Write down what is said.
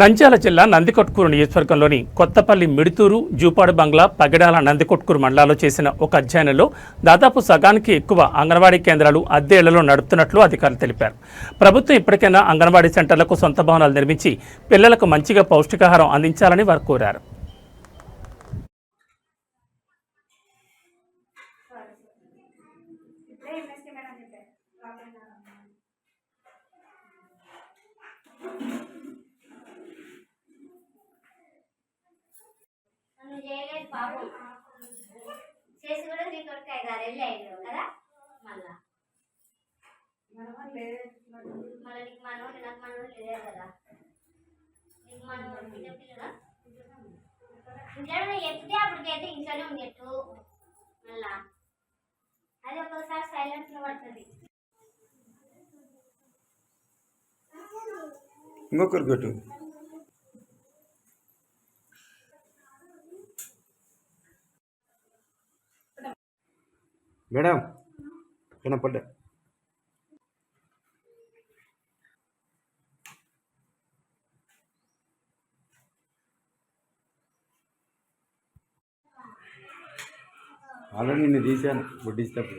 నంద్యాల జిల్లా నందికొట్కూరు నియోజకవర్గంలోని కొత్తపల్లి మిడుతూరు జూపాడు బంగ్లా పగిడాల నందికొట్కూరు మండలాల్లో చేసిన ఒక అధ్యయనంలో దాదాపు సగానికి ఎక్కువ అంగన్వాడీ కేంద్రాలు అద్దెళ్ళలో నడుపుతున్నట్లు అధికారులు తెలిపారు. ప్రభుత్వం ఇప్పటికైనా అంగన్వాడీ సెంటర్లకు సొంత భవనాలు నిర్మించి పిల్లలకు మంచిగా పౌష్టికాహారం అందించాలని వారు కోరారు. నన్ను చేయలేదు పాపం చేసి కూడా నీ కొడుకాయ గారు వెళ్ళాయి కదా మళ్ళా. మళ్ళీ నీకు మనోడు నాకు మనోడు లేదే కదా. నీకు మనోడు బిడ్డ పిల్లగా ఇంట్లోనే అప్పటికైతే ఇంట్లోనే ఉండేట్టు. మళ్ళా. అది ఒక్కొక్కసారి సైలెంట్లో పడుతుంది. ఇంకొకరు மேடம் என்ன பண்ண ஆல்ரெடி நீ ஈஸியாக டிஸ்டர்ப்